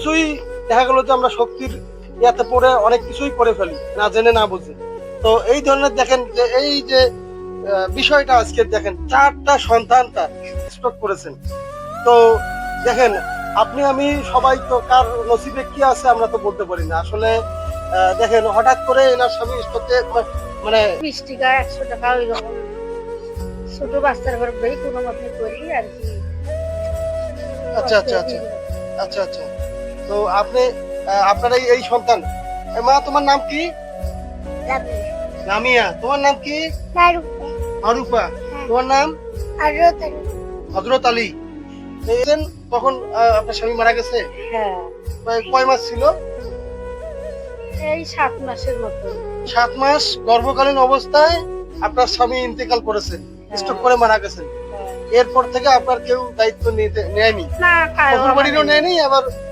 কিছুই দেখা গেলো যে আমরা শক্তির ইয়াতে পড়ে অনেক কিছুই করে ফেলি না জেনে না বুঝে। তো এই ধরনের দেখেন যে এই যে বিষয়টা আজকে দেখেন চারটা সন্তান তার স্টক করেছেন। তো দেখেন আপনি আমি সবাই তো কার নসিবে কি আছে আমরা তো বলতে পারি না। আসলে দেখেন হঠাৎ করে এনার স্বামী স্টকে মানে বিশ টাকা একশো টাকা ওই রকম ছোট বাচ্চার ঘর কোনো মতে করি আর কি। আচ্ছা আচ্ছা আচ্ছা আচ্ছা আচ্ছা। তো আপনি আপনার এই এই সন্তান। মা তোমার নাম কি? নামিয়া। তোমার নাম কি? আরুফা তোমার নাম? হজরত আলী। তখন আপনার স্বামী মারা গেছে? হ্যাঁ। কয়- মাস ছিল? এই সাত মাসের মতো। সাত মাস গর্ভকালীন অবস্থায় আপনার স্বামী ইন্তেকাল করেছেন স্ট্রোক করে মারা গেছেন। হ্যাঁ। এরপর থেকে আপনার কেউ দায়িত্ব নিতে নেয়নি। শ্বশুর বাড়িরও নেয়নি আবার